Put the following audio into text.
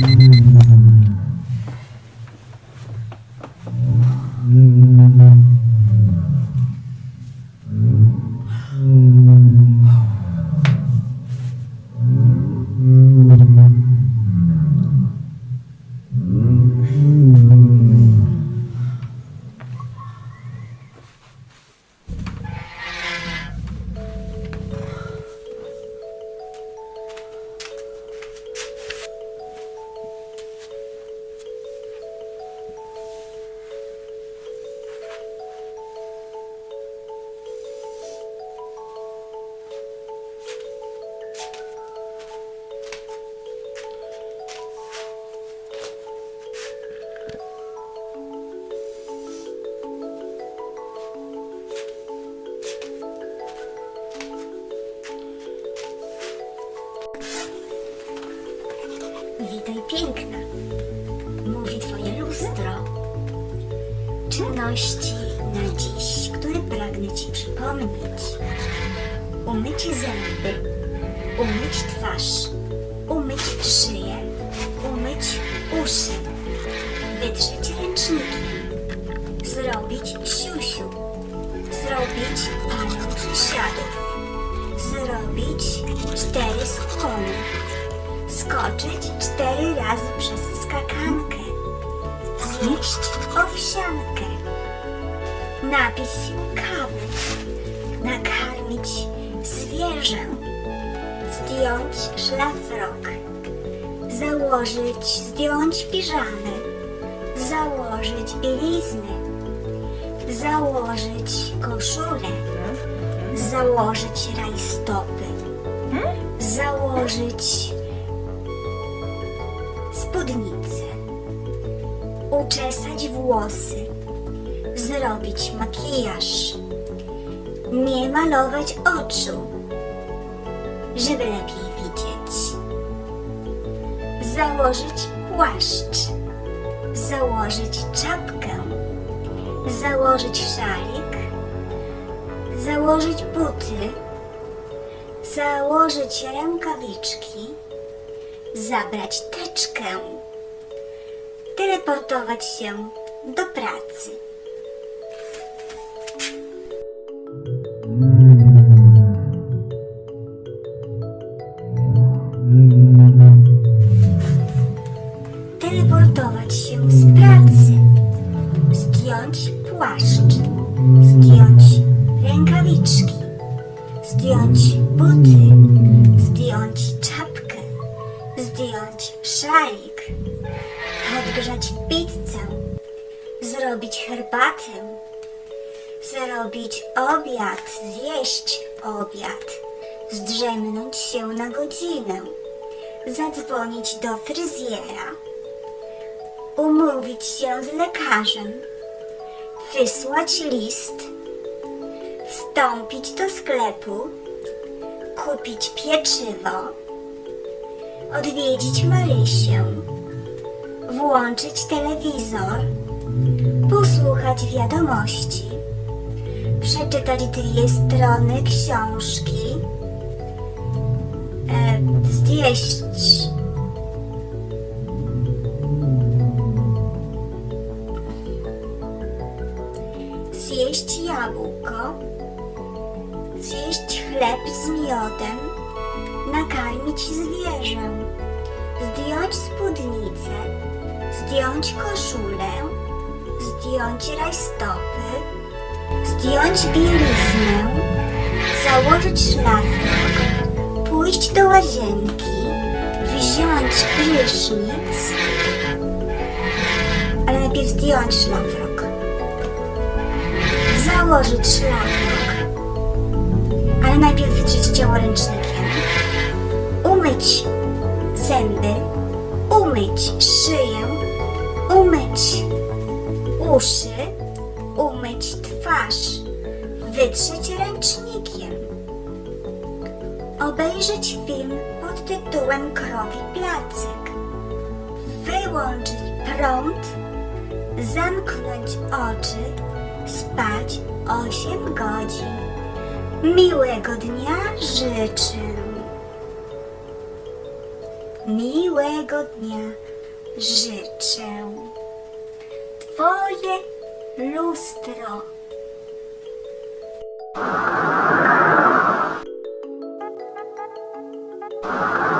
Mm-hmm. Witaj piękna, mówi twoje lustro. Czynności na dziś, które pragnę ci przypomnieć. Umyć zęby, umyć twarz, umyć szyję, umyć uszy, wytrzeć ręcznikiem, zrobić siusiu, zrobić parę przysiadów, zrobić cztery skłony skoczyć cztery razy przez skakankę, zjeść owsiankę, napić się kawy, nakarmić zwierzę, zdjąć szlafrok, założyć, zdjąć piżamę, założyć bieliznę, założyć koszulę, założyć rajstopy, założyć spódnicę, uczesać włosy, zrobić makijaż, nie malować oczu, żeby lepiej widzieć, założyć płaszcz, założyć czapkę, założyć szalik, założyć buty, założyć rękawiczki zabrać teczkę, teleportować się do pracy. Teleportować się z pracy, zdjąć płaszcz, zdjąć rękawiczki, zdjąć buty, zdjąć czapkę, szalik, odgrzać pizzę, zrobić herbatę, zrobić obiad, zjeść obiad, zdrzemnąć się na godzinę, zadzwonić do fryzjera, umówić się z lekarzem, wysłać list, wstąpić do sklepu, kupić pieczywo, odwiedzić Marysię, włączyć telewizor, posłuchać wiadomości, przeczytać dwie strony książki, e, zjeść. Zjeść jabłko, zjeść chleb z miodem, nakarmić zwierzę, zdjąć spódnicę, zdjąć koszulę, zdjąć rajstopy, zdjąć bieliznę, założyć szlafrok, pójść do łazienki, wziąć prysznic, ale najpierw zdjąć szlafrok, założyć szlafrok, ale najpierw wytrzeć ciało ręcznikiem, umyć zęby, umyć szyję, umyć uszy, umyć twarz, wytrzeć ręcznikiem, obejrzeć film pod tytułem Krowi Placek, wyłączyć prąd, zamknąć oczy, spać 8 godzin. Miłego dnia życzę miłego dnia życzę. Twoje lustro. Thank